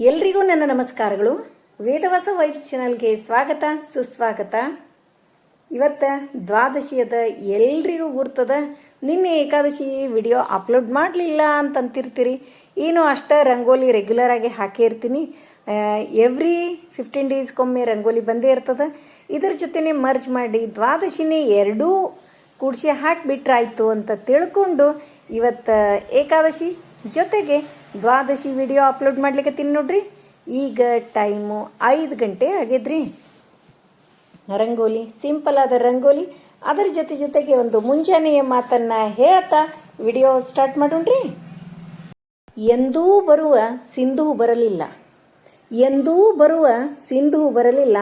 ಎಲ್ರಿಗೂ ನನ್ನ ನಮಸ್ಕಾರಗಳು. ವೇದವಾಸ ವೈಫ್ ಚಾನಲ್ಗೆ ಸ್ವಾಗತ, ಸುಸ್ವಾಗತ. ಇವತ್ತು ದ್ವಾದಶಿಯದ ಎಲ್ರಿಗೂ ಗುರ್ತದ ನಿನ್ನೆ ಏಕಾದಶಿ ವಿಡಿಯೋ ಅಪ್ಲೋಡ್ ಮಾಡಲಿಲ್ಲ ಅಂತಂತಿರ್ತೀರಿ. ಏನು ಅಷ್ಟ ರಂಗೋಲಿ ರೆಗ್ಯುಲರ್ ಆಗಿ ಹಾಕೇ ಇರ್ತೀನಿ ಎವ್ರಿ ಫಿಫ್ಟೀನ್ ಡೇಸ್ಗೊಮ್ಮೆ ರಂಗೋಲಿ ಬಂದೇ ಇರ್ತದೆ. ಇದ್ರ ಜೊತೆನೆ ಮರ್ಜ್ ಮಾಡಿ ದ್ವಾದಶಿನೇ ಎರಡೂ ಕೂಡಿಸಿ ಹಾಕಿಬಿಟ್ರಾಯ್ತು ಅಂತ ತಿಳ್ಕೊಂಡು ಇವತ್ತು ಏಕಾದಶಿ ಜೊತೆಗೆ ದ್ವಾದಶಿ ವಿಡಿಯೋ ಅಪ್ಲೋಡ್ ಮಾಡ್ಲಿಕ್ಕೆ ನೋಡ್ರಿ. ಈಗ ಟೈಮು ಐದು ಗಂಟೆ ಆಗಿದ್ರಿ. ರಂಗೋಲಿ, ಸಿಂಪಲ್ ಆದ ರಂಗೋಲಿ. ಅದರ ಜೊತೆ ಜೊತೆಗೆ ಒಂದು ಮುಂಜಾನೆಯ ಮಾತನ್ನ ಹೇಳ್ತಾ ವಿಡಿಯೋ ಸ್ಟಾರ್ಟ್ ಮಾಡೋಣ್ರಿ. ಎಂದೂ ಬರುವ ಸಿಂಧು ಬರಲಿಲ್ಲ. ಎಂದೂ ಬರುವ ಸಿಂಧು ಬರಲಿಲ್ಲ.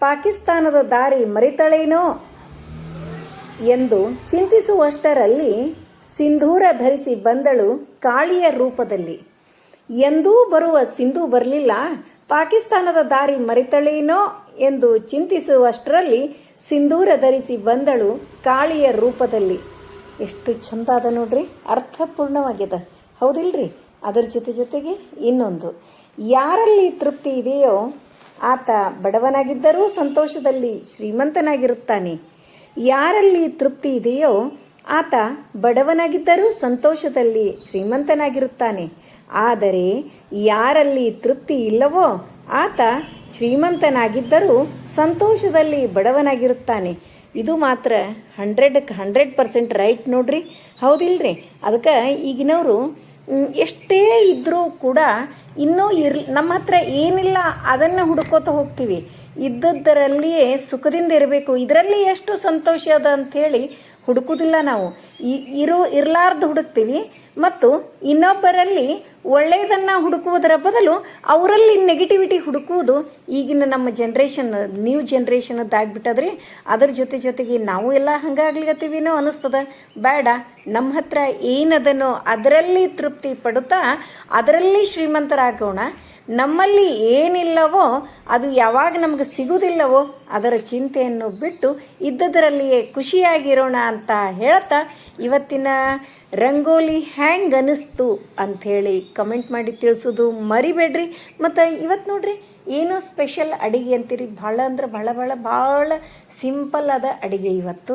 ಪಾಕಿಸ್ತಾನದ ದಾರಿ ಮರಿತಳೇನೋ ಎಂದು ಚಿಂತಿಸುವಷ್ಟರಲ್ಲಿ ಸಿಂಧೂರ ಧರಿಸಿ ಬಂದಳು ಕಾಳಿಯ ರೂಪದಲ್ಲಿ. ಎಂದೂ ಬರುವ ಸಿಂಧು ಬರಲಿಲ್ಲ. ಪಾಕಿಸ್ತಾನದ ದಾರಿ ಮರಿತಳೇನೋ ಎಂದು ಚಿಂತಿಸುವಷ್ಟರಲ್ಲಿ ಸಿಂಧೂರ ಧರಿಸಿ ಬಂದಳು ಕಾಳಿಯ ರೂಪದಲ್ಲಿ. ಎಷ್ಟು ಚಂದ ಅದ ನೋಡ್ರಿ ಅರ್ಥಪೂರ್ಣವಾಗ್ಯದ ಹೌದಿಲ್ರಿ? ಅದರ ಜೊತೆ ಜೊತೆಗೆ ಇನ್ನೊಂದು. ಯಾರಲ್ಲಿ ತೃಪ್ತಿ ಇದೆಯೋ, ಆತ ಬಡವನಾಗಿದ್ದರೂ ಸಂತೋಷದಲ್ಲಿ ಶ್ರೀಮಂತನಾಗಿರುತ್ತಾನೆ. ಯಾರಲ್ಲಿ ತೃಪ್ತಿ ಇದೆಯೋ ಆತ ಬಡವನಾಗಿದ್ದರೂ ಸಂತೋಷದಲ್ಲಿ ಶ್ರೀಮಂತನಾಗಿರುತ್ತಾನೆ. ಆದರೆ ಯಾರಲ್ಲಿ ತೃಪ್ತಿ ಇಲ್ಲವೋ ಆತ ಶ್ರೀಮಂತನಾಗಿದ್ದರೂ ಸಂತೋಷದಲ್ಲಿ ಬಡವನಾಗಿರುತ್ತಾನೆ. ಇದು ಮಾತ್ರ ಹಂಡ್ರೆಡಕ್ಕೆ ಹಂಡ್ರೆಡ್ ಪರ್ಸೆಂಟ್ ರೈಟ್ ನೋಡ್ರಿ. ಹೌದಿಲ್ರಿ? ಅದಕ್ಕೆ ಈಗಿನವರು ಎಷ್ಟೇ ಇದ್ದರೂ ಕೂಡ ಇನ್ನೂ ಇರ್ ನಮ್ಮ ಹತ್ರ ಏನಿಲ್ಲ ಅದನ್ನು ಹುಡುಕೋತ ಹೋಗ್ತೀವಿ. ಇದ್ದದ್ದರಲ್ಲಿಯೇ ಸುಖದಿಂದ ಇರಬೇಕು. ಇದರಲ್ಲಿ ಎಷ್ಟು ಸಂತೋಷ ಅದ ಅಂಥೇಳಿ ಹುಡುಕುವುದಿಲ್ಲ ನಾವು. ಇರೋ ಇರಲಾರ್ದು ಹುಡುಕ್ತೀವಿ ಮತ್ತು ಇನ್ನೊಬ್ಬರಲ್ಲಿ ಒಳ್ಳೆಯದನ್ನು ಹುಡುಕುವುದರ ಬದಲು ಅವರಲ್ಲಿ ನೆಗೆಟಿವಿಟಿ ಹುಡುಕುವುದು ಈಗಿನ ನಮ್ಮ ಜನ್ರೇಷನ್ ನ್ಯೂ ಜನ್ರೇಷನದ್ದಾಗ್ಬಿಟ್ಟದ್ರಿ ಅದ್ರ ಜೊತೆ ಜೊತೆಗೆ ನಾವು ಎಲ್ಲ ಹಂಗಾಗ್ಲಿಗತ್ತೀವಿನೋ ಅನಿಸ್ತದ ಬೇಡ, ನಮ್ಮ ಹತ್ರ ಏನದನೋ ಅದರಲ್ಲಿ ತೃಪ್ತಿ ಪಡುತ್ತಾ ಅದರಲ್ಲಿ ಶ್ರೀಮಂತರಾಗೋಣ. ನಮ್ಮಲ್ಲಿ ಏನಿಲ್ಲವೋ, ಅದು ಯಾವಾಗ ನಮಗೆ ಸಿಗುವುದಿಲ್ಲವೋ, ಅದರ ಚಿಂತೆಯನ್ನು ಬಿಟ್ಟು ಇದ್ದದರಲ್ಲಿಯೇ ಖುಷಿಯಾಗಿರೋಣ ಅಂತ ಹೇಳ್ತಾ ಇವತ್ತಿನ ರಂಗೋಲಿ ಹ್ಯಾಂಗ್ ಅನಿಸ್ತು ಅಂಥೇಳಿ ಕಮೆಂಟ್ ಮಾಡಿ ತಿಳಿಸೋದು ಮರಿಬೇಡ್ರಿ. ಮತ್ತು ಇವತ್ತು ನೋಡ್ರಿ, ಏನೋ ಸ್ಪೆಷಲ್ ಅಡಿಗೆ ಅಂತೀರಿ. ಭಾಳ ಅಂದ್ರೆ ಭಾಳ ಭಾಳ ಭಾಳ ಸಿಂಪಲ್ ಆದ ಅಡುಗೆ ಇವತ್ತು.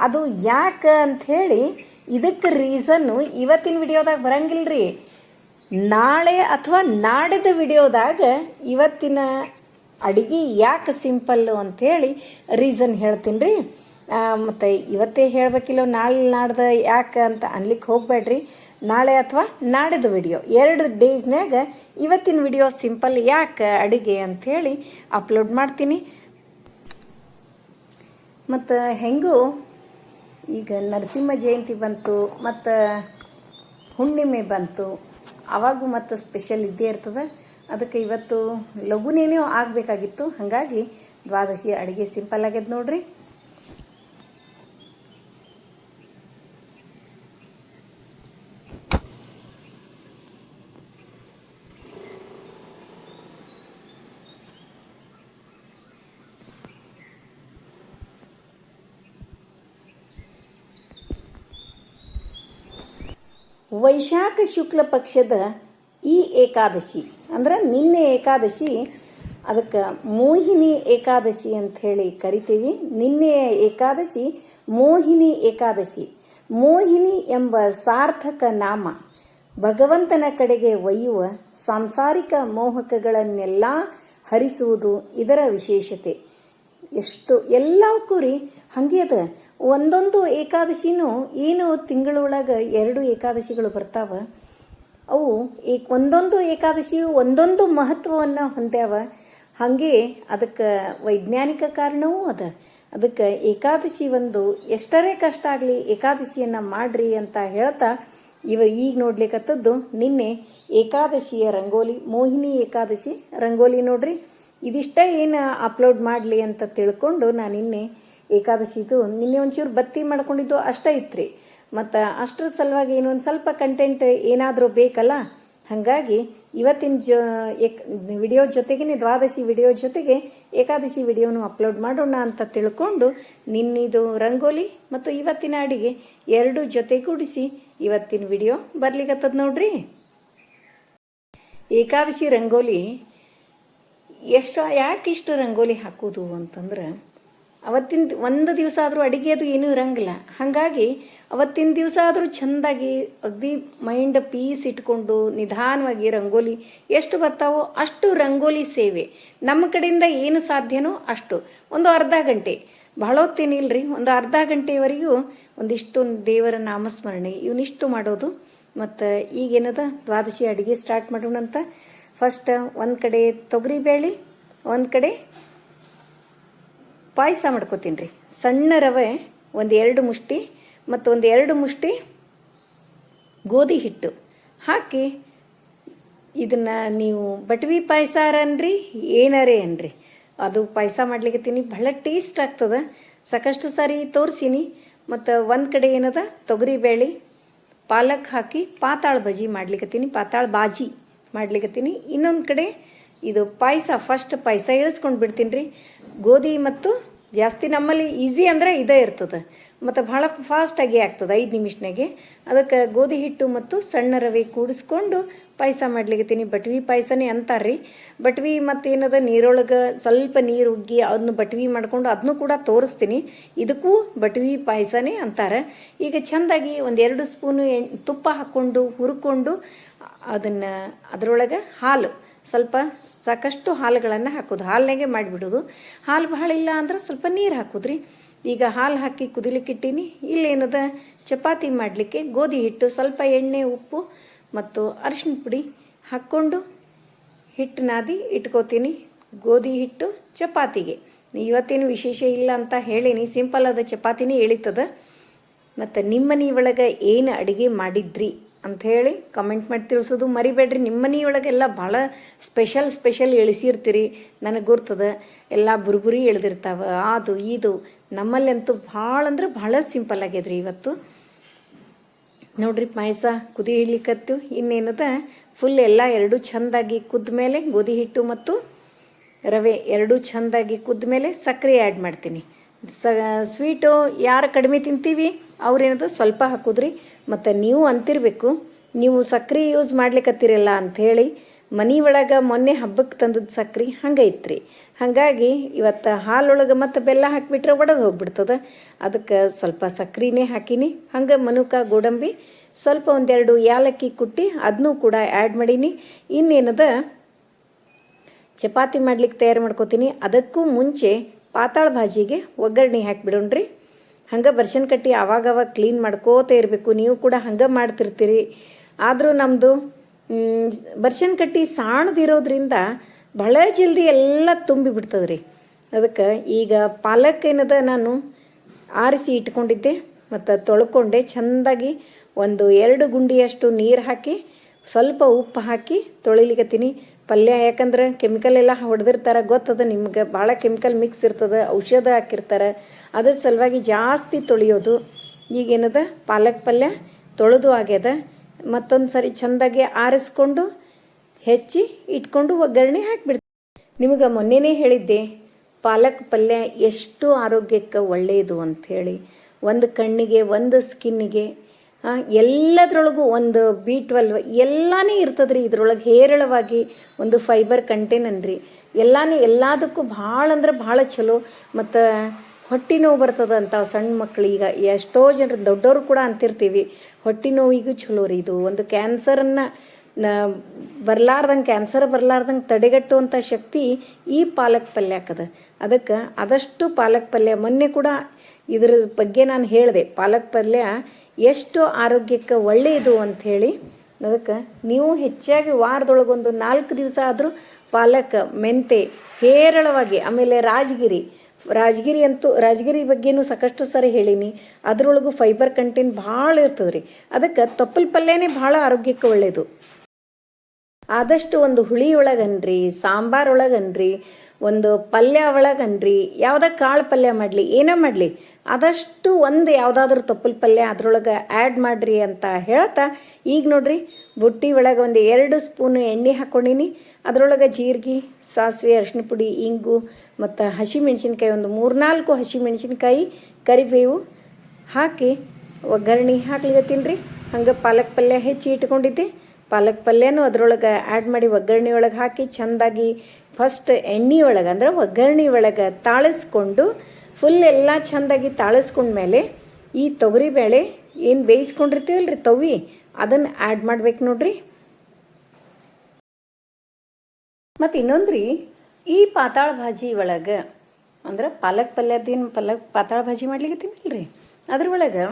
ಅದು ಯಾಕೆ ಅಂಥೇಳಿ ಇದಕ್ಕೆ ರೀಸನ್ನು ಇವತ್ತಿನ ವಿಡಿಯೋದಾಗ ಬರಂಗಿಲ್ರಿ. ನಾಳೆ ಅಥವಾ ನಾಡಿದ ವಿಡಿಯೋದಾಗ ಇವತ್ತಿನ ಅಡುಗೆ ಯಾಕೆ ಸಿಂಪಲ್ಲು ಅಂಥೇಳಿ ರೀಸನ್ ಹೇಳ್ತೀನಿ ರೀ ಮತ್ತು ಇವತ್ತೇ ಹೇಳಬೇಕಿಲ್ಲೋ, ನಾಳೆ ನಾಡ್ದ ಯಾಕೆ ಅಂತ ಅನ್ಲಿಕ್ಕೆ ಹೋಗಬೇಡ್ರಿ. ನಾಳೆ ಅಥವಾ ನಾಡಿದ ವಿಡಿಯೋ, ಎರಡು ಡೇಸ್ನಾಗ ಇವತ್ತಿನ ವಿಡಿಯೋ ಸಿಂಪಲ್ ಯಾಕೆ ಅಡಿಗೆ ಅಂಥೇಳಿ ಅಪ್ಲೋಡ್ ಮಾಡ್ತೀನಿ. ಮತ್ತು ಹೆಂಗೂ, ಈಗ ನರಸಿಂಹ ಜಯಂತಿ ಬಂತು, ಮತ್ತು ಹುಣ್ಣಿಮೆ ಬಂತು. ಅವಾಗೂ ಮತ್ತು ಸ್ಪೆಷಲ್ ಇದ್ದೇ ಇರ್ತದೆ. ಅದಕ್ಕೆ ಇವತ್ತು ಲಘುನೇನೋ ಆಗಬೇಕಾಗಿತ್ತು. ಹಾಗಾಗಿ ದ್ವಾದಶಿ ಅಡುಗೆ ಸಿಂಪಲ್ ಆಗ್ಯದ ನೋಡ್ರಿ. ವೈಶಾಖ ಶುಕ್ಲ ಪಕ್ಷದ ಈ ಏಕಾದಶಿ, ಅಂದ್ರೆ ನಿನ್ನೆ ಏಕಾದಶಿ, ಅದಕ್ಕೆ ಮೋಹಿನಿ ಏಕಾದಶಿ ಅಂತ ಹೇಳಿ ಕರಿತೀವಿ. ನಿನ್ನೆ ಏಕಾದಶಿ, ಮೋಹಿನಿ ಏಕಾದಶಿ. ಮೋಹಿನಿ ಎಂಬ ಸಾರ್ಥಕ ನಾಮ ಭಗವಂತನ ಕಡೆಗೆ ಒಯ್ಯುವ ಸಾಂಸಾರಿಕ ಮೋಹಕಗಳನ್ನೆಲ್ಲ ಹರಿಸುವುದು ಇದರ ವಿಶೇಷತೆ. ಎಷ್ಟು ಎಲ್ಲ ಕೂರಿ ಹಂಗೆ ಅದ. ಒಂದೊಂದು ಏಕಾದಶಿನೂ ಏನು ತಿಂಗಳೊಳಗೆ ಎರಡು ಏಕಾದಶಿಗಳು ಬರ್ತಾವ? ಅವು ಈ ಒಂದೊಂದು ಏಕಾದಶಿಯು ಒಂದೊಂದು ಮಹತ್ವವನ್ನು ಹೊಂದ್ಯಾವ. ಹಾಗೆ ಅದಕ್ಕೆ ವೈಜ್ಞಾನಿಕ ಕಾರಣವೂ ಅದ. ಅದಕ್ಕೆ ಏಕಾದಶಿ ಒಂದು ಎಷ್ಟರೇ ಕಷ್ಟ ಆಗಲಿ ಏಕಾದಶಿಯನ್ನು ಮಾಡ್ರಿ ಅಂತ ಹೇಳ್ತಾ ಇವ ಈಗ ನೋಡ್ಲಿಕ್ಕತ್ತದ್ದು ನಿನ್ನೆ ಏಕಾದಶಿಯ ರಂಗೋಲಿ, ಮೋಹಿನಿ ಏಕಾದಶಿ ರಂಗೋಲಿ ನೋಡ್ರಿ. ಇದಿಷ್ಟ ಏನು ಅಪ್ಲೋಡ್ ಮಾಡಲಿ ಅಂತ ತಿಳ್ಕೊಂಡು ನಾನು ನಿನ್ನೆ ಏಕಾದಶಿದು, ನಿನ್ನೆ ಒಂಚೂರು ಬತ್ತಿ ಮಾಡ್ಕೊಂಡಿದ್ದು ಅಷ್ಟೇ ಇತ್ರಿ. ಮತ್ತು ಅಷ್ಟರ ಸಲುವಾಗಿ ಏನು ಒಂದು ಸ್ವಲ್ಪ ಕಂಟೆಂಟ್ ಏನಾದರೂ ಬೇಕಲ್ಲ? ಹಾಗಾಗಿ ಇವತ್ತಿನ ಜೊ, ಏಕ್, ವಿಡಿಯೋ ಜೊತೆಗೇ, ದ್ವಾದಶಿ ವಿಡಿಯೋ ಜೊತೆಗೆ ಏಕಾದಶಿ ವಿಡಿಯೋನು ಅಪ್ಲೋಡ್ ಮಾಡೋಣ ಅಂತ ತಿಳ್ಕೊಂಡು ನಿನ್ನಿದು ರಂಗೋಲಿ ಮತ್ತು ಇವತ್ತಿನ ಅಡಿಗೆ ಎರಡು ಜೊತೆಗೂಡಿಸಿ ಇವತ್ತಿನ ವಿಡಿಯೋ ಬರ್ಲಿಕ್ಕತ್ತದ ನೋಡ್ರಿ. ಏಕಾದಶಿ ರಂಗೋಲಿ ಎಷ್ಟು ಯಾಕೆ ಇಷ್ಟು ರಂಗೋಲಿ ಹಾಕೋದು ಅಂತಂದ್ರೆ ಅವತ್ತಿನ ಒಂದು ದಿವಸ ಆದರೂ ಅಡುಗೆದು ಏನೂ ಇರಂಗಿಲ್ಲ. ಹಾಗಾಗಿ ಅವತ್ತಿನ ದಿವಸ ಆದರೂ ಚೆಂದಾಗಿ ಅಗ್ದಿ ಮೈಂಡ್ ಪೀಸ್ ಇಟ್ಕೊಂಡು ನಿಧಾನವಾಗಿ ರಂಗೋಲಿ ಎಷ್ಟು ಬರ್ತಾವೋ ಅಷ್ಟು ರಂಗೋಲಿ ಸೇವೆ. ನಮ್ಮ ಕಡೆಯಿಂದ ಏನು ಸಾಧ್ಯನೋ ಅಷ್ಟು. ಒಂದು ಅರ್ಧ ಗಂಟೆ. ಬಹಳ ರೀ ಒಂದು ಅರ್ಧ ಗಂಟೆವರೆಗೂ ಒಂದಿಷ್ಟು ದೇವರ ನಾಮಸ್ಮರಣೆ. ಇವನಿಷ್ಟು ಮಾಡೋದು. ಮತ್ತು ಈಗೇನದ? ದ್ವಾದಶಿ ಅಡುಗೆ ಸ್ಟಾರ್ಟ್ ಮಾಡೋಣ ಅಂತ ಫಸ್ಟ್ ಒಂದು ಕಡೆ ತೊಗರಿಬೇಳೆ ಒಂದು ಕಡೆ ಪಾಯಸ ಮಾಡ್ಕೋತೀನಿ ರೀ. ಸಣ್ಣ ರವೆ, ಒಂದು ಎರಡು ಮುಷ್ಟಿ ಮತ್ತು ಒಂದು ಎರಡು ಮುಷ್ಟಿ ಗೋಧಿ ಹಿಟ್ಟು ಹಾಕಿ ಇದನ್ನು ನೀವು ಬಟ್ವಿ ಪಾಯಸ ಅನ್ರಿ ಏನಾರೇ ಅನ್ರಿ. ಅದು ಪಾಯಸ ಮಾಡ್ಲಿಕ್ಕತ್ತೀನಿ ಭಾಳ ಟೇಸ್ಟ್ ಆಗ್ತದೆ. ಸಾಕಷ್ಟು ಸಾರಿ ತೋರಿಸೀನಿ. ಮತ್ತು ಒಂದು ಕಡೆ ಏನದ? ತೊಗರಿಬೇಳೆ ಪಾಲಕ್ ಹಾಕಿ ಪಾತಾಳ ಬಜಿ ಮಾಡ್ಲಿಕ್ಕತ್ತೀನಿ ಪಾತಾಳ ಬಾಜಿ ಮಾಡ್ಲಿಕ್ಕತ್ತೀನಿ ಇನ್ನೊಂದು ಕಡೆ ಇದು ಪಾಯಸ ಫಸ್ಟ್ ಪಾಯಸ ಇಳಿಸ್ಕೊಂಡು ಬಿಡ್ತೀನಿ ರೀ. ಗೋಧಿ ಮತ್ತು ಜಾಸ್ತಿ ನಮ್ಮಲ್ಲಿ ಈಸಿ ಅಂದರೆ ಇದೇ ಇರ್ತದೆ. ಮತ್ತು ಭಾಳ ಫಾಸ್ಟಾಗಿ ಆಗ್ತದೆ, ಐದು ನಿಮಿಷನಾಗೆ. ಅದಕ್ಕೆ ಗೋಧಿ ಹಿಟ್ಟು ಮತ್ತು ಸಣ್ಣ ರವೆ ಕೂಡಿಸ್ಕೊಂಡು ಪಾಯಸ ಮಾಡ್ಲಿಕ್ಕತ್ತೀನಿ ಬಟ್ವಿ ಪಾಯಸನೇ ಅಂತಾರ್ರಿ. ಬಟ್ವಿ ಮತ್ತೇನದ ನೀರೊಳಗೆ ಸ್ವಲ್ಪ ನೀರು ಉಗ್ಗಿ ಅದನ್ನು ಬಟ್ವಿ ಮಾಡ್ಕೊಂಡು ಅದನ್ನು ಕೂಡ ತೋರಿಸ್ತೀನಿ. ಇದಕ್ಕೂ ಬಟ್ವಿ ಪಾಯಸನೇ ಅಂತಾರೆ. ಈಗ ಚೆಂದಾಗಿ ಒಂದೆರಡು ಸ್ಪೂನು ಎಣ್, ತುಪ್ಪ ಹಾಕ್ಕೊಂಡು ಹುರ್ಕೊಂಡು ಅದನ್ನು ಅದರೊಳಗೆ ಹಾಲು. ಸ್ವಲ್ಪ ಸಾಕಷ್ಟು ಹಾಲುಗಳನ್ನು ಹಾಕೋದು. ಹಾಲಿನಾಗೆ ಮಾಡಿಬಿಡೋದು. ಹಾಲು ಬಹಳ ಇಲ್ಲ ಅಂದ್ರೆ ಸ್ವಲ್ಪ ನೀರು ಹಾಕುದ್ರಿ. ಈಗ ಹಾಲು ಹಾಕಿ ಕುದಿಲಿಕ್ಕಿಟ್ಟೀನಿ ಇಲ್ಲೇನದ ಚಪಾತಿ ಮಾಡಲಿಕ್ಕೆ ಗೋಧಿ ಹಿಟ್ಟು, ಸ್ವಲ್ಪ ಎಣ್ಣೆ, ಉಪ್ಪು ಮತ್ತು ಅರಿಶಿನ ಪುಡಿ ಹಾಕ್ಕೊಂಡು ಹಿಟ್ಟು ನಾದಿ ಇಟ್ಕೋತೀನಿ. ಗೋಧಿ ಹಿಟ್ಟು ಚಪಾತಿಗೆ. ಇವತ್ತೇನು ವಿಶೇಷ ಇಲ್ಲ ಅಂತ ಹೇಳೀನಿ. ಸಿಂಪಲ್ ಆದ ಚಪಾತಿನೇ ಎಳಿತದ. ಮತ್ತು ನಿಮ್ಮ ಒಳಗೆ ಏನು ಅಡುಗೆ ಮಾಡಿದ್ರಿ ಅಂಥೇಳಿ ಕಮೆಂಟ್ ಮಾಡಿ ತಿಳಿಸೋದು ಮರಿಬೇಡ್ರಿ. ನಿಮ್ಮ ಮನೆಯೊಳಗೆಲ್ಲ ಭಾಳ ಸ್ಪೆಷಲ್ ಸ್ಪೆಷಲ್ ಇಳಿಸಿರ್ತೀರಿ ನನಗೆ ಗುರ್ತದ. ಎಲ್ಲ ಬುರುಬುರಿ ಎಳ್ದಿರ್ತಾವೆ. ಅದು, ಇದು ನಮ್ಮಲ್ಲಂತೂ ಭಾಳ ಅಂದ್ರೆ ಭಾಳ ಸಿಂಪಲ್ ಆಗ್ಯದ್ರಿ ಇವತ್ತು. ನೋಡ್ರಿ ಪಾಯಸ ಕುದಿ ಇಡ್ಲಿಕ್ಕತ್ತು ಇನ್ನೇನದ? ಫುಲ್ ಎಲ್ಲ ಎರಡೂ ಚೆಂದಾಗಿ ಕುದ್ದ ಮೇಲೆ ಗೋಧಿ ಹಿಟ್ಟು ಮತ್ತು ರವೆ ಎರಡೂ ಚೆಂದಾಗಿ ಕುದ್ದ ಮೇಲೆ ಸಕ್ಕರೆ ಆ್ಯಡ್ ಮಾಡ್ತೀನಿ. ಸ ಸ್ವೀಟು ಯಾರು ಕಡಿಮೆ ತಿಂತೀವಿ, ಅವ್ರೇನದು ಸ್ವಲ್ಪ ಹಾಕೋದ್ರಿ. ಮತ್ತು ನೀವು ಅಂತಿರಬೇಕು, ನೀವು ಸಕ್ಕರೆ ಯೂಸ್ ಮಾಡ್ಲಿಕ್ಕತ್ತಿರಲ್ಲ ಅಂಥೇಳಿ ಮನೆ ಒಳಗೆ ಮೊನ್ನೆ ಹಬ್ಬಕ್ಕೆ ತಂದದ್ದು ಸಕ್ರೆ ಹಂಗೈತ್ರಿ. ಹಾಗಾಗಿ ಇವತ್ತು ಹಾಲೊಳಗೆ ಮತ್ತು ಬೆಲ್ಲ ಹಾಕಿಬಿಟ್ರೆ ಒಡೆದು ಹೋಗ್ಬಿಡ್ತದೆ. ಅದಕ್ಕೆ ಸ್ವಲ್ಪ ಸಕ್ರೆನೇ ಹಾಕೀನಿ. ಹಂಗೆ ಮನುಕ ಗೋಡಂಬಿ ಸ್ವಲ್ಪ ಒಂದೆರಡು ಏಲಕ್ಕಿ ಕುಟ್ಟಿ ಅದನ್ನೂ ಕೂಡ ಆ್ಯಡ್ ಮಾಡೀನಿ. ಇನ್ನೇನದ? ಚಪಾತಿ ಮಾಡ್ಲಿಕ್ಕೆ ತಯಾರು ಮಾಡ್ಕೋತೀನಿ. ಅದಕ್ಕೂ ಮುಂಚೆ ಪಾತಾಳ ಭಾಜಿಗೆ ಒಗ್ಗರಣೆ ಹಾಕಿಬಿಡೋಣ್ರಿ. ಹಂಗೆ ಬರ್ಷನ್ ಕಟ್ಟಿ ಆವಾಗವಾಗ ಕ್ಲೀನ್ ಮಾಡ್ಕೋತ ಇರಬೇಕು. ನೀವು ಕೂಡ ಹಂಗೆ ಮಾಡ್ತಿರ್ತೀರಿ. ಆದರೂ ನಮ್ಮದು ಬರ್ಷನ್ ಕಟ್ಟಿ ಸಾಣದಿರೋದ್ರಿಂದ ಭಾಳ ಜಲ್ದಿ ಎಲ್ಲ ತುಂಬಿ ಬಿಡ್ತದೆ ರೀ ಅದಕ್ಕೆ ಈಗ ಪಾಲಕ್ ಏನದ ನಾನು ಆರಿಸಿ ಇಟ್ಕೊಂಡಿದ್ದೆ, ಮತ್ತು ತೊಳ್ಕೊಂಡೆ, ಚೆಂದಾಗಿ ಒಂದು ಎರಡು ಗುಂಡಿಯಷ್ಟು ನೀರು ಹಾಕಿ, ಸ್ವಲ್ಪ ಉಪ್ಪು ಹಾಕಿ ತೊಳಿಲಿಕತ್ತೀನಿ ಪಲ್ಯ ಯಾಕಂದ್ರೆ ಕೆಮಿಕಲ್ ಎಲ್ಲ ಹೊಡೆದಿರ್ತಾರೆ, ಗೊತ್ತದ ನಿಮ್ಗೆ ಭಾಳ ಕೆಮಿಕಲ್ ಮಿಕ್ಸ್ ಇರ್ತದೆ, ಔಷಧ ಹಾಕಿರ್ತಾರೆ, ಅದ್ರ ಸಲುವಾಗಿ ಜಾಸ್ತಿ ತೊಳೆಯೋದು. ಈಗೇನದ ಪಾಲಕ್ ಪಲ್ಯ ತೊಳೆದು ಆಗ್ಯದ ಮತ್ತೊಂದು ಸರಿ ಚೆಂದಾಗಿ ಆರಿಸ್ಕೊಂಡು ಹೆಚ್ಚಿ ಇಟ್ಕೊಂಡು ಒಗ್ಗರಣೆ ಹಾಕಿಬಿಡ್ತೀನಿ. ನಿಮಗೆ ಮೊನ್ನೆನೇ ಹೇಳಿದ್ದೆ, ಪಾಲಕ್ ಪಲ್ಯ ಎಷ್ಟು ಆರೋಗ್ಯಕ್ಕೆ ಒಳ್ಳೆಯದು ಅಂಥೇಳಿ. ಒಂದು ಕಣ್ಣಿಗೆ, ಒಂದು ಸ್ಕಿನ್ನಿಗೆ ಎಲ್ಲದರೊಳಗೂ ಒಂದು ಬಿ ಟ್ವೆಲ್ವ್ ಎಲ್ಲನೇ ಇರ್ತದೆ ರೀ ಇದ್ರೊಳಗೆ ಹೇರಳವಾಗಿ ಒಂದು ಫೈಬರ್ ಕಂಟೇನ್ ರೀ ಎಲ್ಲಾನೇ, ಎಲ್ಲದಕ್ಕೂ ಭಾಳ ಅಂದ್ರೆ ಭಾಳ ಚಲೋ. ಮತ್ತು ಹೊಟ್ಟೆ ನೋವು ಬರ್ತದೆ ಅಂತ ಸಣ್ಣ ಮಕ್ಕಳೀಗ ಎಷ್ಟೋ ಜನರು ದೊಡ್ಡವರು ಕೂಡ ಅಂತಿರ್ತೀವಿ. ಹೊಟ್ಟೆ ನೋವಿಗೂ ಚಲೋ ರೀ ಇದು. ಒಂದು ಕ್ಯಾನ್ಸರನ್ನು ಬರ್ಲಾರ್ದಂಗೆ ಕ್ಯಾನ್ಸರ್ ಬರ್ಲಾರ್ದಂಗೆ ತಡೆಗಟ್ಟುವಂಥ ಶಕ್ತಿ ಈ ಪಾಲಕ್ ಪಲ್ಯಕ್ಕದ ಅದಕ್ಕೆ ಆದಷ್ಟು ಪಾಲಕ್ ಪಲ್ಯ ಮೊನ್ನೆ ಕೂಡ ಇದ್ರ ಬಗ್ಗೆ ನಾನು ಹೇಳಿದೆ. ಪಾಲಕ್ ಪಲ್ಯ ಎಷ್ಟು ಆರೋಗ್ಯಕ್ಕೆ ಒಳ್ಳೆಯದು ಅಂಥೇಳಿ ಅದಕ್ಕೆ ನೀವು ಹೆಚ್ಚಾಗಿ ವಾರದೊಳಗೊಂದು ನಾಲ್ಕು ದಿವಸ ಆದರೂ ಪಾಲಕ್, ಮೆಂತೆ ಹೇರಳವಾಗಿ ಆಮೇಲೆ ರಾಜಗಿರಿ. ರಾಜಗಿರಿ ಅಂತೂ ರಾಜಗಿರಿ ಬಗ್ಗೆನೂ ಸಾಕಷ್ಟು ಸರಿ ಹೇಳೀನಿ. ಅದರೊಳಗೂ ಫೈಬರ್ ಕಂಟೆಂಟ್ ಭಾಳ ಇರ್ತದೆ ರೀ ಅದಕ್ಕೆ ತೊಪ್ಪಲ್ ಪಲ್ಯನೇ ಭಾಳ ಆರೋಗ್ಯಕ್ಕೆ ಒಳ್ಳೆಯದು ಆದಷ್ಟು ಒಂದು ಹುಳಿ ಒಳಗನ್ರಿ ಸಾಂಬಾರು ಒಳಗನ್ರಿ ಒಂದು ಪಲ್ಯ ಒಳಗನ್ರಿ ಯಾವುದೇ ಕಾಳು ಪಲ್ಯ ಮಾಡಲಿ, ಏನೇ ಮಾಡಲಿ, ಆದಷ್ಟು ಒಂದು ಯಾವುದಾದ್ರೂ ತಪ್ಪಲ್ ಪಲ್ಯ ಅದ್ರೊಳಗೆ ಆ್ಯಡ್ ಮಾಡಿರಿ ಅಂತ ಹೇಳ್ತಾ, ಈಗ ನೋಡ್ರಿ, ಬುಟ್ಟಿ ಒಳಗೆ ಒಂದು ಎರಡು ಸ್ಪೂನು ಎಣ್ಣೆ ಹಾಕ್ಕೊಂಡೀನಿ ಅದರೊಳಗೆ ಜೀರಿಗೆ, ಸಾಸಿವೆ ಅರಿಶಿನ ಪುಡಿ, ಇಂಗು, ಮತ್ತು ಹಸಿಮೆಣ್ಸಿನ್ಕಾಯಿ, ಒಂದು ಮೂರ್ನಾಲ್ಕು ಹಸಿಮೆಣ್ಸಿನ್ಕಾಯಿ ಕರಿಬೇವು ಹಾಕಿ ಒಗ್ಗರಣೆ ಹಾಕ್ಲಿಕತ್ತೀನಿ ರೀ, ಹಂಗೆ ಪಾಲಕ್ ಪಲ್ಯ ಹೆಚ್ಚಿ ಇಟ್ಕೊಂಡಿದ್ದೆ. ಪಾಲಕ್ ಪಲ್ಯನೂ ಅದ್ರೊಳಗೆ ಆ್ಯಡ್ ಮಾಡಿ ಒಗ್ಗರಣೆ ಒಳಗೆ ಹಾಕಿ ಚೆಂದಾಗಿ ಫಸ್ಟ್ ಎಣ್ಣೆ ಒಳಗೆ ಅಂದ್ರೆ ಒಗ್ಗರಣೆ ಒಳಗೆ ತಾಳಿಸ್ಕೊಂಡು ಫುಲ್ ಎಲ್ಲ ಚೆಂದಾಗಿ ತಾಳಿಸ್ಕೊಂಡ್ಮೇಲೆ ಈ ತೊಗರಿಬೇಳೆ ಏನು ಬೇಯಿಸ್ಕೊಂಡಿರ್ತೀವಲ್ರಿ ತವಿ ಅದನ್ನು ಆ್ಯಡ್ ಮಾಡ್ಬೇಕು ನೋಡ್ರಿ. ಮತ್ತು ಇನ್ನೊಂದು ರೀ ಈ ಪಾತಾಳ ಭಾಜಿ ಒಳಗೆ ಅಂದ್ರೆ ಪಾಲಕ್ ಪಲ್ಯದೇನು ಪಲಕ್ ಪಾತಾಳ ಭಾಜಿ ಮಾಡ್ಲಿಕ್ಕೆ ರೀ ಅದ್ರ ಒಳಗೆ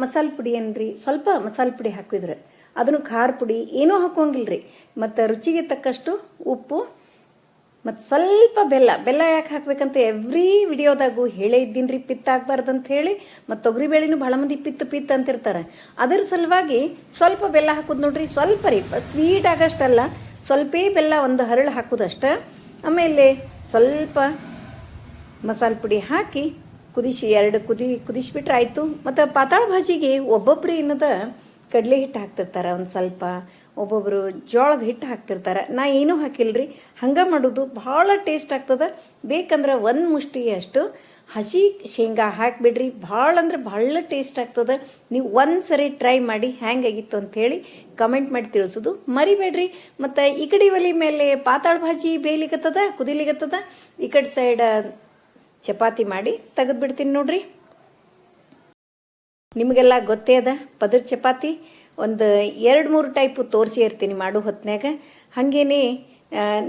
ಮಸಾಲೆ ಪುಡಿ ಏನ್ರಿ? ಸ್ವಲ್ಪ ಮಸಾಲೆ ಪುಡಿ ಹಾಕಿದ್ರೆ ಅದನ್ನು ಖಾರ ಪುಡಿ ಏನೂ ಹಾಕೋಂಗಿಲ್ಲ ರೀ ಮತ್ತು ರುಚಿಗೆ ತಕ್ಕಷ್ಟು ಉಪ್ಪು, ಮತ್ತು ಸ್ವಲ್ಪ ಬೆಲ್ಲ. ಬೆಲ್ಲ ಯಾಕೆ ಹಾಕ್ಬೇಕಂತ ಎವ್ರಿ ವಿಡಿಯೋದಾಗೂ ಹೇಳೇ ಇದ್ದೀನಿ ರೀ ಪಿತ್ತ ಅಂತ ಹೇಳಿ ಮತ್ತು ತೊಗರಿಬೇಳೆನೂ ಭಾಳ ಮಂದಿ ಪಿತ್ತ ಪಿತ್ತ ಅಂತಿರ್ತಾರೆ. ಅದರ ಸಲುವಾಗಿ ಸ್ವಲ್ಪ ಬೆಲ್ಲ ಹಾಕೋದು ನೋಡ್ರಿ, ಸ್ವಲ್ಪ ರೀ, ಸ್ವೀಟ್ ಆಗಷ್ಟಲ್ಲ, ಸ್ವಲ್ಪೇ ಬೆಲ್ಲ ಒಂದು ಹರಳು ಹಾಕೋದಷ್ಟ. ಆಮೇಲೆ ಸ್ವಲ್ಪ ಮಸಾಲೆ ಪುಡಿ ಹಾಕಿ ಕುದಿಸಿ, ಎರಡು ಕುದಿ, ಕುದಿಸಿಬಿಟ್ರೆ ಆಯಿತು. ಮತ್ತು ಪಾತಾಳ ಭಾಜಿಗೆ ಒಬ್ಬೊಬ್ರು ಏನದ ಕಡಲೆ ಹಿಟ್ಟು ಹಾಕ್ತಿರ್ತಾರೆ ಒಂದು ಸ್ವಲ್ಪ. ಒಬ್ಬೊಬ್ಬರು ಜೋಳದ ಹಿಟ್ಟು ಹಾಕ್ತಿರ್ತಾರೆ. ನಾ ಏನೂ ಹಾಕಿಲ್ರಿ. ಹಂಗೆ ಮಾಡೋದು ಭಾಳ ಟೇಸ್ಟ್ ಆಗ್ತದೆ. ಬೇಕಂದ್ರೆ ಒಂದು ಮುಷ್ಟಿಯಷ್ಟು ಹಸಿ ಶೇಂಗಾ ಹಾಕಿಬಿಡ್ರಿ. ಭಾಳ ಅಂದ್ರೆ ಭಾಳ ಟೇಸ್ಟ್ ಆಗ್ತದೆ. ನೀವು ಒಂದು ಸರಿ ಟ್ರೈ ಮಾಡಿ ಹ್ಯಾಂಗಾಗಿತ್ತು ಅಂಥೇಳಿ ಕಮೆಂಟ್ ಮಾಡಿ ತಿಳಿಸೋದು ಮರಿಬೇಡ್ರಿ. ಮತ್ತು ಈ ಕಡೆ ಒಲಿ ಮೇಲೆ ಪಾತಾಳ ಭಾಜಿ ಬೇಲಿಗತ್ತದ ಕುದಿಲಿಗತ್ತದ ಈ ಕಡೆ ಸೈಡ್ ಚಪಾತಿ ಮಾಡಿ ತೆಗೆದ್ಬಿಡ್ತೀನಿ ನೋಡ್ರಿ. ನಿಮಗೆಲ್ಲ ಗೊತ್ತೇ ಅದ? ಪದರ್ ಚಪಾತಿ? ಒಂದು ಎರಡು ಮೂರು ಟೈಪು ತೋರಿಸಿ ಇರ್ತೀನಿ ಮಾಡೋ ಹೊತ್ತಿನಾಗ ಹಾಗೇನೆ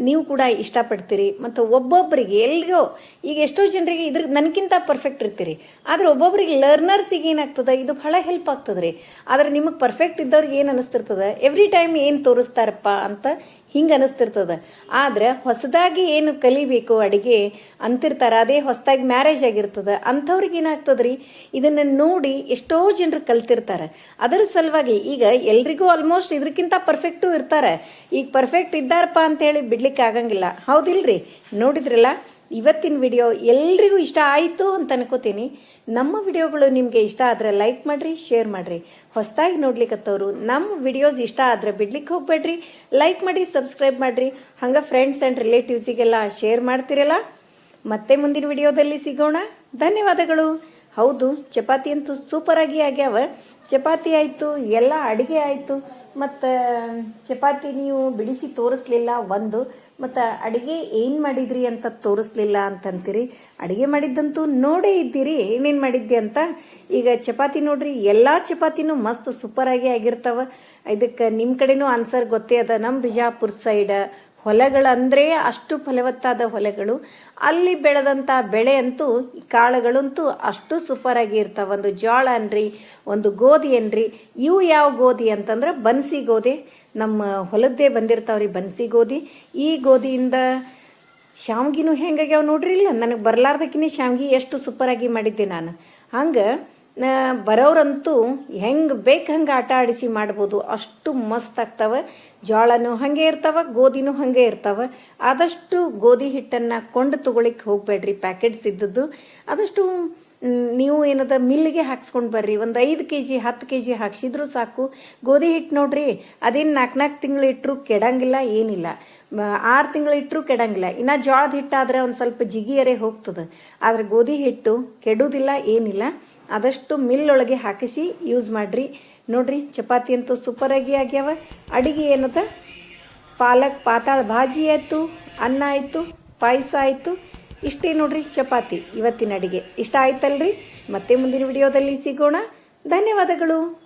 ನೀವು ಕೂಡ ಇಷ್ಟಪಡ್ತೀರಿ. ಮತ್ತು ಒಬ್ಬೊಬ್ಬರಿಗೆ ಎಲ್ಲಿಗೋ ಈಗ ಎಷ್ಟೋ ಜನರಿಗೆ ಇದ್ರ ನನಗಿಂತ ಪರ್ಫೆಕ್ಟ್ ಇರ್ತೀರಿ. ಆದರೆ ಒಬ್ಬೊಬ್ರಿಗೆ ಲರ್ನರ್ಸಿಗೆ ಏನಾಗ್ತದೆ? ಇದು ಭಾಳ ಹೆಲ್ಪ್ ಆಗ್ತದೆ ರೀ ಆದರೆ ನಿಮಗೆ ಪರ್ಫೆಕ್ಟ್ ಇದ್ದವ್ರಿಗೆ ಏನು ಅನ್ನಿಸ್ತಿರ್ತದೆ ಎವ್ರಿ ಟೈಮ್ ಏನು ತೋರಿಸ್ತಾರಪ್ಪ ಅಂತ ಹಿಂಗೆ ಅನಿಸ್ತಿರ್ತದೆ. ಆದ್ರೆ ಹೊಸದಾಗಿ ಏನು ಕಲಿಬೇಕು ಅಡುಗೆ ಅಂತಿರ್ತಾರೆ, ಅದೇ ಹೊಸದಾಗಿ ಮ್ಯಾರೇಜ್ ಆಗಿರ್ತದೆ, ಅಂಥವ್ರಿಗೆ ಏನಾಗ್ತದೆ ರೀ ಇದನ್ನು ನೋಡಿ ಎಷ್ಟೋ ಜನರು ಕಲ್ತಿರ್ತಾರೆ. ಅದರ ಸಲುವಾಗಿ ಈಗ ಎಲ್ರಿಗೂ ಆಲ್ಮೋಸ್ಟ್ ಇದಕ್ಕಿಂತ ಪರ್ಫೆಕ್ಟು ಇರ್ತಾರೆ. ಈಗ ಪರ್ಫೆಕ್ಟ್ ಇದ್ದಾರಪ್ಪ ಅಂತೇಳಿ ಬಿಡ್ಲಿಕ್ಕೆ ಆಗಂಗಿಲ್ಲ. ಹೌದಿಲ್ರಿ? ನೋಡಿದ್ರಲ್ಲ? ಇವತ್ತಿನ ವಿಡಿಯೋ ಎಲ್ರಿಗೂ ಇಷ್ಟ ಆಯಿತು ಅಂತ ಅನ್ಕೋತೀನಿ. ನಮ್ಮ ವಿಡಿಯೋಗಳು ನಿಮಗೆ ಇಷ್ಟ ಆದರೆ ಲೈಕ್ ಮಾಡಿರಿ, ಶೇರ್ ಮಾಡಿರಿ. ಹೊಸದಾಗಿ ನೋಡ್ಲಿಕ್ಕತ್ತವರು ನಮ್ಮ ವಿಡಿಯೋಸ್ ಇಷ್ಟ ಆದರೆ ಬಿಡ್ಲಿಕ್ಕೆ ಹೋಗ್ಬೇಡ್ರಿ. ಲೈಕ್ ಮಾಡಿ, ಸಬ್ಸ್ಕ್ರೈಬ್ ಮಾಡಿರಿ. ಹಂಗೆ ಫ್ರೆಂಡ್ಸ್ ಆ್ಯಂಡ್ ರಿಲೇಟಿವ್ಸಿಗೆಲ್ಲ ಶೇರ್ ಮಾಡ್ತಿರಲ್ಲ? ಮತ್ತೆ ಮುಂದಿನ ವಿಡಿಯೋದಲ್ಲಿ ಸಿಗೋಣ. ಧನ್ಯವಾದಗಳು. ಹೌದು, ಚಪಾತಿ ಅಂತೂ ಸೂಪರಾಗಿ ಆಗ್ಯಾವ. ಚಪಾತಿ ಆಯಿತು, ಎಲ್ಲ ಅಡುಗೆ ಆಯಿತು. ಮತ್ತು, ಚಪಾತಿ ನೀವು ಬಿಡಿಸಿ ತೋರಿಸ್ಲಿಲ್ಲ, ಒಂದು. ಮತ್ತು ಅಡುಗೆ ಏನು ಮಾಡಿದ್ರಿ ಅಂತ ತೋರಿಸ್ಲಿಲ್ಲ ಅಂತಂತೀರಿ. ಅಡುಗೆ ಮಾಡಿದ್ದಂತೂ ನೋಡೇ ಇದ್ದೀರಿ, ಏನೇನು ಮಾಡಿದ್ದೆ ಅಂತ. ಈಗ ಚಪಾತಿ ನೋಡ್ರಿ, ಎಲ್ಲ ಚಪಾತಿನೂ ಮಸ್ತ್ ಸೂಪರಾಗಿ ಆಗಿರ್ತಾವ. ಇದಕ್ಕೆ ನಿಮ್ಮ ಕಡೆನೂ ಆನ್ಸರ್ ಗೊತ್ತೇ ಅದ. ನಮ್ಮ ಬಿಜಾಪುರ ಸೈಡ್ ಹೊಲಗಳಂದರೆ ಅಷ್ಟು ಫಲವತ್ತಾದ ಹೊಲಗಳು. ಅಲ್ಲಿ ಬೆಳೆದಂಥ ಬೆಳೆ ಅಂತೂ ಕಾಳುಗಳಂತೂ ಅಷ್ಟು ಸೂಪರಾಗಿ ಇರ್ತಾವೆ. ಒಂದು ಜೋಳ ಅನ್ರಿ ಒಂದು ಗೋಧಿ ಅನ್ರಿ ಇವು ಯಾವ ಗೋಧಿ ಅಂತಂದ್ರೆ ಬನ್ಸಿ ಗೋಧಿ. ನಮ್ಮ ಹೊಲದ್ದೇ ಬಂದಿರ್ತಾವ್ರಿ ಬನ್ಸಿ ಗೋಧಿ. ಈ ಗೋಧಿಯಿಂದ ಶಾವ್ಗಿನೂ ಹೆಂಗಾಗ್ಯಾವ ನೋಡ್ರಿ ಇಲ್ಲ, ನನಗೆ ಬರಲಾರ್ದಕ್ಕಿನೇ ಶಾವ್ಗಿ ಎಷ್ಟು ಸೂಪರಾಗಿ ಮಾಡಿದ್ದೆ ನಾನು. ಹಂಗೆ ಬರೋರಂತೂ ಹೆಂಗೆ ಬೇಕು ಹಂಗೆ ಆಟ ಆಡಿಸಿ ಮಾಡ್ಬೋದು, ಅಷ್ಟು ಮಸ್ತ್ ಆಗ್ತವೆ. ಜೋಳನೂ ಹಾಗೆ ಇರ್ತಾವೆ, ಗೋಧಿನೂ ಹಾಗೆ ಇರ್ತಾವೆ. ಆದಷ್ಟು ಗೋಧಿ ಹಿಟ್ಟನ್ನು ಕೊಂಡು ತೊಗೊಳಿಕ್ಕೆ ಹೋಗಬೇಡ್ರಿ, ಪ್ಯಾಕೆಟ್ಸ್ ಇದ್ದದ್ದು. ಆದಷ್ಟು ನೀವು ಏನದ ಮಿಲ್ಲಿಗೆ ಹಾಕ್ಸ್ಕೊಂಡು ಬರ್ರಿ. ಒಂದು ಐದು ಕೆ ಜಿ ಹತ್ತು ಕೆ ಜಿ ಹಾಕ್ಸಿದ್ರು ಸಾಕು. ಗೋಧಿ ಹಿಟ್ಟು ನೋಡ್ರಿ, ಅದೇನು ನಾಲ್ಕು ನಾಲ್ಕು ತಿಂಗಳು ಇಟ್ಟರು ಕೆಡಂಗಿಲ್ಲ, ಏನಿಲ್ಲ. ಆರು ತಿಂಗಳು ಇಟ್ಟರು ಕೆಡಂಗಿಲ್ಲ. ಇನ್ನು ಜೋಳದ ಹಿಟ್ಟಾದರೆ ಒಂದು ಸ್ವಲ್ಪ ಜಿಗಿಯರೆ ಹೋಗ್ತದೆ. ಆದರೆ ಗೋಧಿ ಹಿಟ್ಟು ಕೆಡೋದಿಲ್ಲ, ಏನಿಲ್ಲ. ಆದಷ್ಟು ಮಿಲ್ಲೊಳಗೆ ಹಾಕಿಸಿ ಯೂಸ್ ಮಾಡಿರಿ. ನೋಡ್ರಿ, ಚಪಾತಿ ಅಂತೂ ಸೂಪರಾಗಿ ಆಗ್ಯಾವ. ಅಡುಗೆ ಏನದ? ಪಾಲಕ್, ಪಾತಾಳ ಭಾಜಿ ಆಯಿತು, ಅನ್ನ ಆಯಿತು, ಪಾಯಸ ಆಯಿತು. ಇಷ್ಟೇ ನೋಡ್ರಿ ಚಪಾತಿ ಇವತ್ತಿನ ಅಡುಗೆ. ಇಷ್ಟ ಆಯ್ತಲ್ರಿ? ಮತ್ತೆ ಮುಂದಿನ ವಿಡಿಯೋದಲ್ಲಿ ಸಿಗೋಣ. ಧನ್ಯವಾದಗಳು.